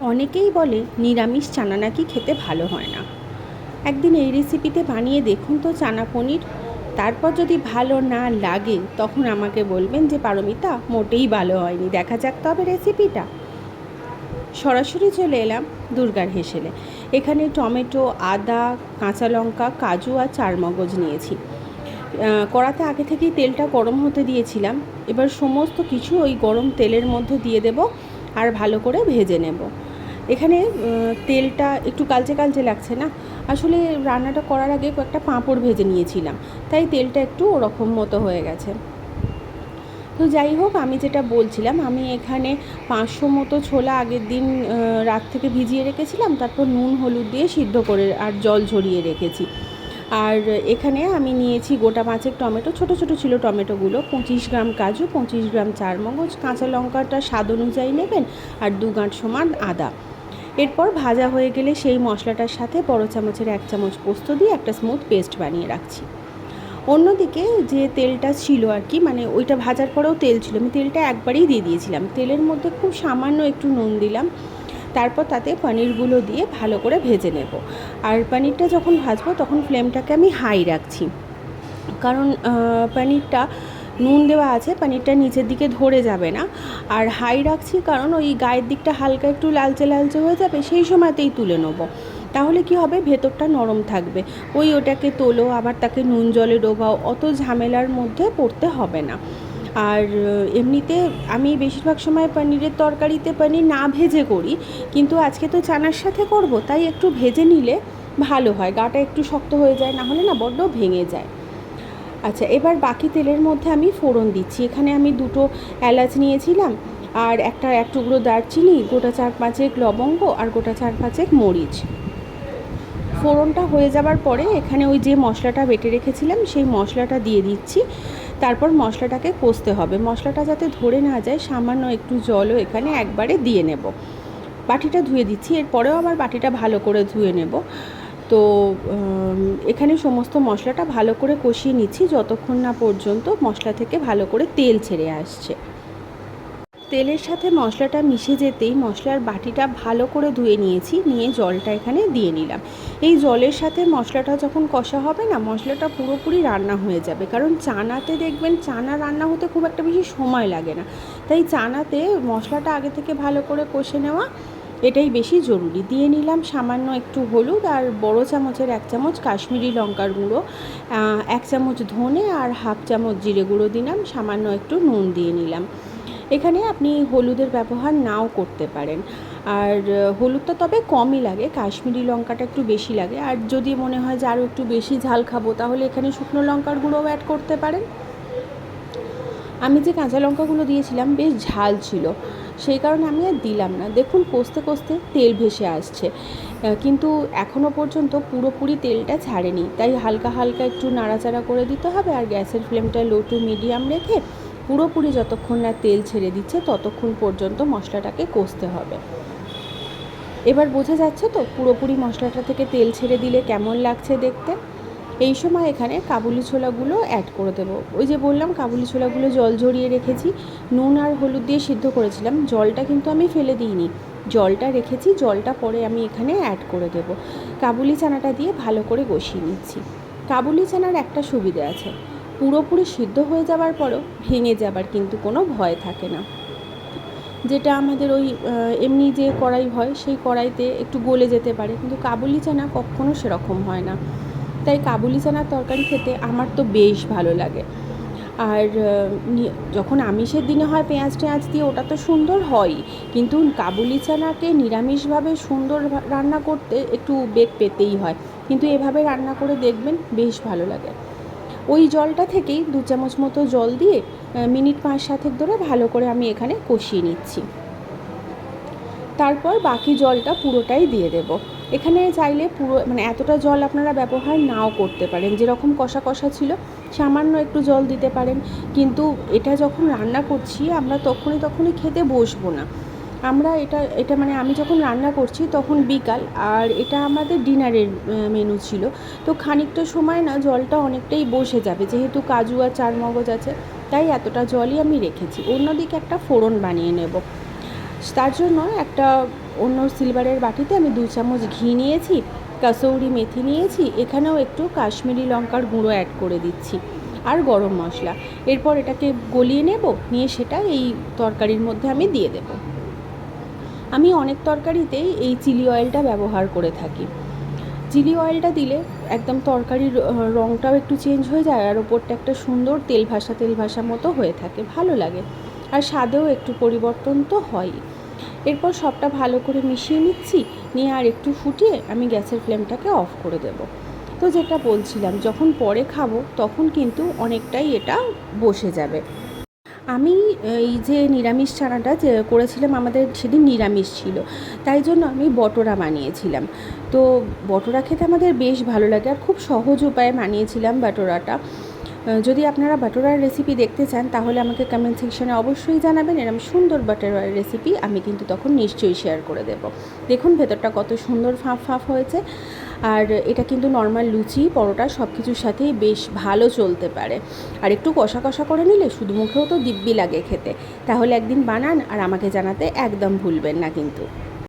অনেকেই বলে, নিরামিষ চানা নাকি খেতে ভালো হয় না? একদিন এই রেসিপিতে বানিয়ে দেখুন তো চানা পনির। তারপর যদি ভালো না লাগে, তখন আমাকে বলবেন যে, পারমিতা, মোটেই ভালো হয়নি। দেখা যাক তবে রেসিপিটা সরাসরি চলে এলাম দুর্গার হেসেলে। এখানে টমেটো, আদা, কাঁচা লঙ্কা, কাজু আর চারমগজ নিয়েছি। কড়াতে আগে থেকেই তেলটা গরম হতে দিয়েছিলাম। এবার সমস্ত কিছু ওই গরম তেলের মধ্যে দিয়ে দেব আর ভালো করে ভেজে নেব। এখানে তেলটা একটু কালচে কালচে লাগছে না? আসলে রান্নাটা করার আগে কয়েকটা পাঁপড় ভেজে নিয়েছিলাম। তাই তেলটা একটু ওরকম মতো হয়ে গেছে। তো যাই হোক, আমি যেটা বলছিলাম, আমি এখানে পাঁচশো মতো ছোলা আগের দিন রাত থেকে ভিজিয়ে রেখেছিলাম, তারপর নুন, হলুদ দিয়ে সিদ্ধ করে আর জল ঝরিয়ে রেখেছি। আর এখানে আমি নিয়েছি গোটা পাঁচেক টমেটো, ছোট ছোট ছিল টমেটোগুলো, পঁচিশ গ্রাম কাজু, পঁচিশ গ্রাম চারমগজ, কাঁচা লঙ্কাটা স্বাদ অনুযায়ী নেবেন, আর দু গাঁট সমান আদা। এরপর ভাজা হয়ে গেলে সেই মশলাটার সাথে বড় চামচের এক চামচ পোস্ত দিয়ে একটা স্মুথ পেস্ট বানিয়ে রাখছি। অন্যদিকে যে তেলটা ছিল আর কি মানে ওইটা ভাজার পরেও তেল ছিল, আমি তেলটা একবারেই দিয়ে দিয়েছিলাম। তেলের মধ্যে খুব সামান্য একটু নুন দিলাম, তারপর তাতে পনিরগুলো দিয়ে ভালো করে ভেজে নেব। আর পনিরটা যখন ভাজবো তখন ফ্লেমটাকে আমি হাই রাখছি। কারণ পনিরটা নুন দেওয়া আছে, পনিরটা নিচের দিকে ধরে যাবে না। আর হাই রাখছি কারণ ওই গায়ের দিকটা হালকা একটু লালচে লালচে হয়ে যাবে, সেই সময়তেই তুলে নেব। তাহলে কি হবে? ভেতরটা নরম থাকবে। ওই ওটাকে তোলো, আবার তাকে নুন জলে ডোবাও, অত ঝামেলার মধ্যে পড়তে হবে না। আর এমনিতে আমি বেশিরভাগ সময় পনিরের তরকারিতে পনির না ভেজে করি, কিন্তু আজকে তো চানার সাথে করব, তাই একটু ভেজে নিলে ভালো হয়। গাটা একটু শক্ত হয়ে যায়, না হলে না বড্ড ভেঙে যায়। আচ্ছা এবার বাকি তেলের মধ্যে আমি ফোড়ন দিচ্ছি। এখানে আমি দুটো এলাচ নিয়েছিলাম আর একটা এক টুকরো দারচিনি, গোটা চার পাঁচেক লবঙ্গ আর গোটা চার পাঁচেক মরিচ। ফোড়নটা হয়ে যাবার পরে এখানে ওই যে মশলাটা বেটে রেখেছিলাম, সেই মশলাটা দিয়ে দিচ্ছি। তারপর মশলাটাকে কষতে হবে। মশলাটা যাতে ধরে না যায়, সামান্য একটু জলও এখানে একবারে দিয়ে নেব। বাটিটা ধুয়ে দিচ্ছি, এরপরেও আবার বাটিটা ভালো করে ধুয়ে নেব। তো এখানে সমস্ত মশলাটা ভালো করে কষিয়ে নিচ্ছি যতক্ষণ না পর্যন্ত মশলা থেকে ভালো করে তেল ছেড়ে আসছে। তেলের সাথে মশলাটা মিশে যেতেই মশলার বাটিটা ভালো করে ধুয়ে নিয়েছি, নিয়ে জলটা এখানে দিয়ে নিলাম। এই জলের সাথে মশলাটা যখন কষা হবে না, মশলাটা পুরোপুরি রান্না হয়ে যাবে। কারণ চানাতে দেখবেন, চানা রান্না হতে খুব একটা বেশি সময় লাগে না। তাই চানাতে মশলাটা আগে থেকে ভালো করে কষে নেওয়া এটাই বেশি জরুরি। দিয়ে নিলাম সামান্য একটু হলুদ আর বড় চামচের এক চামচ কাশ্মীরি লঙ্কার গুঁড়ো এক চামচ ধনে আর হাফ চামচ জিরে গুঁড়ো দিলাম, সামান্য একটু নুন দিয়ে নিলাম। এখানে আপনি হলুদের ব্যবহার নাও করতে পারেন। আর হলুদটা তবে কমই লাগে, কাশ্মীরি লঙ্কাটা একটু বেশি লাগে। আর যদি মনে হয় যে আরও একটু বেশি ঝাল খাব, তাহলে এখানে শুকনো লঙ্কার গুঁড়োও অ্যাড করতে পারেন। আমি যে কাঁচা লঙ্কাগুলো দিয়েছিলাম, বেশ ঝাল ছিল। সেই কারণে আমি আর দিলাম না। দেখুন, কষতে কষতে তেল ভেসে আসছে। কিন্তু এখনও পর্যন্ত পুরোপুরি তেলটা ছাড়েনি। তাই হালকা হালকা একটু নাড়াচাড়া করে দিতে হবে আর গ্যাসের ফ্লেমটা লো টু মিডিয়াম রেখে পুরোপুরি যতক্ষণ না তেল ছেড়ে দিচ্ছে ততক্ষণ পর্যন্ত মশলাটাকে কষতে হবে। এবার বোঝা যাচ্ছে তো পুরোপুরি মশলাটা থেকে তেল ছেড়ে দিলে কেমন লাগছে দেখতে? এই সময় এখানে কাবুলি ছোলাগুলো অ্যাড করে দেবো। ওই যে বললাম, কাবুলি ছোলাগুলো জল ঝরিয়ে রেখেছি। নুন আর হলুদ দিয়ে সিদ্ধ করেছিলাম। জলটা কিন্তু আমি ফেলে দিইনি। জলটা রেখেছি, জলটা পরে আমি এখানে অ্যাড করে দেবো। কাবুলি চানাটা দিয়ে ভালো করে কষিয়ে নিচ্ছি। কাবুলি চানার একটা সুবিধে আছে। পুরোপুরি সিদ্ধ হয়ে যাওয়ার পরও ভেঙে যাবার কিন্তু কোনো ভয় থাকে না। যেটা আমাদের ওই এমনি যে কড়াই হয়, সেই কড়াইতে একটু গলে যেতে পারে। কিন্তু কাবুলি চানা কখনো সেরকম হয় না। তাই কাবুলি চানার তরকারি খেতে আমার তো বেশ ভালো লাগে। আর যখন আমিষের দিনে হয় পেঁয়াজ টেঁয়াজ দিয়ে, ওটা তো সুন্দর হয়ই কিন্তু কাবুলি চানাকে নিরামিষভাবে সুন্দর রান্না করতে একটু বেগ পেতেই হয়। কিন্তু এভাবে রান্না করে দেখবেন বেশ ভালো লাগে। ওই জলটা থেকেই দু চামচ মতো জল দিয়ে মিনিট পাঁচ সাতেক ধরে ভালো করে আমি এখানে কষিয়ে নিচ্ছি। তারপর বাকি জলটা পুরোটাই দিয়ে দেব। এখানে চাইলে পুরো মানে এতটা জল আপনারা ব্যবহার নাও করতে পারেন। যেরকম কষা কষা ছিল, সামান্য একটু জল দিতে পারেন। কিন্তু এটা যখন রান্না করছি, আমরা তখনই তখনই খেতে বসবো না। আমরা এটা এটা মানে আমি যখন রান্না করছি, তখন বিকাল। আর এটা আমাদের ডিনারের মেনু ছিল। তো খানিকটা সময় না, জলটা অনেকটাই বসে যাবে। যেহেতু কাজু আর চারমগজ আছে, তাই এতটা জলই আমি রেখেছি। অন্যদিকে একটা ফোড়ন বানিয়ে নেব। তার জন্য একটা অন্য সিলভারের বাটিতে আমি দু চামচ ঘি নিয়েছি, কাসৌরি মেথি নিয়েছি, এখানেও একটু কাশ্মীরি লঙ্কার গুঁড়ো অ্যাড করে দিচ্ছি। আর গরম মশলা। এরপর এটাকে গলিয়ে নেব, নিয়ে সেটা এই তরকারির মধ্যে আমি দিয়ে দেব। আমি অনেক তরকারিতেই এই চিলি অয়েলটা ব্যবহার করে থাকি। চিলি অয়েলটা দিলে একদম তরকারির রঙটাও একটু চেঞ্জ হয়ে যায়, আর ওপরটা একটা সুন্দর তেল ভাসা তেল ভাসা মতো হয়ে থাকে, ভালো লাগে। আর স্বাদেও একটু পরিবর্তন তো হয়ই। এরপর সবটা ভালো করে মিশিয়ে নিচ্ছি, নিয়ে আর একটু ফুটিয়ে আমি গ্যাসের ফ্লেমটাকে অফ করে দেব। তো যেটা বলছিলাম, যখন পরে খাব তখন কিন্তু অনেকটাই এটা বসে যাবে। আমি এই যে নিরামিষ ছানাটা যে করেছিলাম, আমাদের সেদিন নিরামিষ ছিল, তাই জন্য আমি বটরা বানিয়েছিলাম। তো বটরা খেতে আমাদের বেশ ভালো লাগে আর খুব সহজ উপায়ে বানিয়েছিলাম বাটোরাটা। যদি আপনারা বাটোরার রেসিপি দেখতে চান, তাহলে আমাকে কমেন্ট সেকশনে অবশ্যই জানাবেন। এরকম সুন্দর বাটোরার রেসিপি আমি কিন্তু তখন নিশ্চয়ই শেয়ার করে দেব। দেখুন, ভেতরটা কত সুন্দর ফাঁপ ফাঁপ হয়েছে। আর এটা কিন্তু নর্মাল লুচি, পরোটা সব কিছুর সাথেই বেশ ভালো চলতে পারে। আর একটু কষা কষা করে নিলে শুধু মুখেও তো দিব্যি লাগে খেতে। তাহলে একদিন বানান আর আমাকে জানাতে একদম ভুলবেন না কিন্তু।